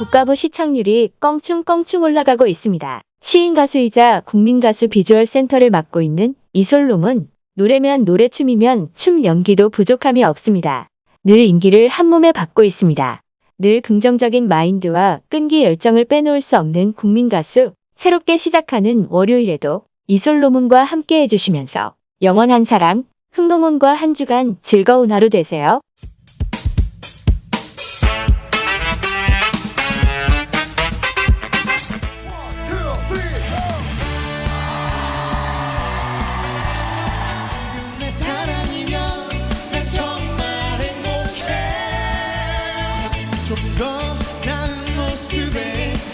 국가부 시청률이 껑충껑충 올라가고 있습니다. 시인 가수이자 국민 가수 비주얼 센터를 맡고 있는 이솔롬은 노래면 노래 춤이면 춤 연기도 부족함이 없습니다. 늘 인기를 한 몸에 받고 있습니다. 늘 긍정적인 마인드와 끈기 열정을 빼놓을 수 없는 국민 가수, 새롭게 시작하는 월요일에도 이솔로몬과 함께 해주시면서 영원한 사랑, 흥동훈과 한 주간 즐거운 하루 되세요. 좀 더 나은 모습에